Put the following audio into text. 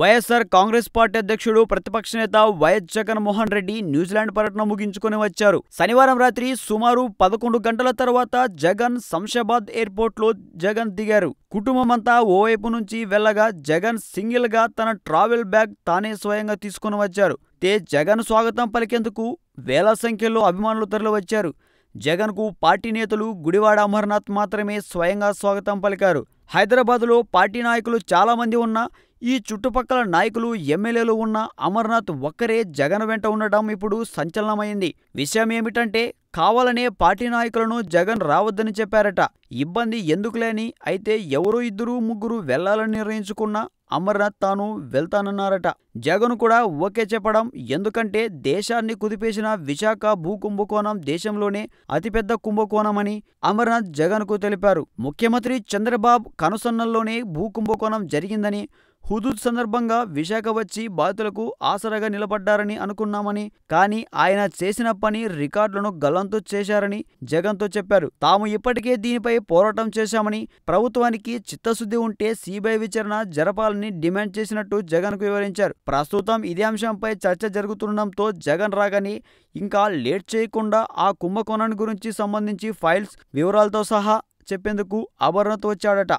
YSR Congress party అధ్యక్షుడు ప్రతిపక్ష నేత వైఎస్ జగన్మోహన్ రెడ్డి న్యూజిలాండ్ పర్యటన ముగించుకుని వచ్చారు. శనివారం రాత్రి సుమారు పదకొండు గంటల తర్వాత జగన్ శంషాబాద్ ఎయిర్పోర్ట్లో జగన్ దిగారు. కుటుంబమంతా ఓవైపు నుంచి వెళ్ళగా జగన్ సింగిల్గా తన ట్రావెల్ బ్యాగ్ తానే స్వయంగా తీసుకుని వచ్చారు. తే జగన్ స్వాగతం పలికేందుకు వేల సంఖ్యలో అభిమానులు తరలివచ్చారు. జగన్కు పార్టీ నేతలు గుడివాడ అమర్నాథ్ మాత్రమే స్వయంగా స్వాగతం పలికారు. హైదరాబాద్లో పార్టీ నాయకులు చాలా మంది ఉన్నా ఈ చుట్టుపక్కల నాయకులు ఎమ్మెల్యేలు ఉన్న అమర్నాథ్ ఒక్కరే జగన్ వెంట ఉండడం ఇప్పుడు సంచలనమైంది. విషయం ఏమిటంటే కావాలనే పార్టీ నాయకులను జగన్ రావద్దని చెప్పారట. ఇబ్బంది ఎందుకులేని అయితే ఎవరో ఇద్దరు ముగ్గురు వెళ్ళాలని నిర్ణయించుకున్నా అమర్నాథ్ తాను వెళ్తానన్నారట. జగన్ కూడా ఓకే చెప్పడం ఎందుకంటే దేశాన్ని కుదిపేసిన విశాఖ భూ కుంభకోణం దేశంలోనే అతిపెద్ద కుంభకోణమని అమర్నాథ్ జగన్కు తెలిపారు. ముఖ్యమంత్రి చంద్రబాబు కనుసన్నల్లోనే భూ కుంభకోణం జరిగిందని హుదూద్ సందర్భంగా విశాఖ వచ్చి బాధితులకు ఆసరాగా నిలబడ్డారని అనుకున్నామని కానీ ఆయన చేసిన పని రికార్డులను గల్లంతు చేశారని జగన్తో చెప్పారు. తాము ఇప్పటికే దీనిపై పోరాటం చేశామని ప్రభుత్వానికి చిత్తశుద్ధి ఉంటే సిబిఐ విచారణ జరపాలని డిమాండ్ చేసినట్టు జగన్కు వివరించారు. ప్రస్తుతం ఇదే అంశంపై చర్చ జరుగుతుండటంతో జగన్ రాగానే ఇంకా లేట్ చేయకుండా ఆ కుంభకోణాన్ని గురించి సంబంధించి ఫైల్స్ వివరాలతో సహా చెప్పేందుకు అమర్నాథ్ వచ్చాడట.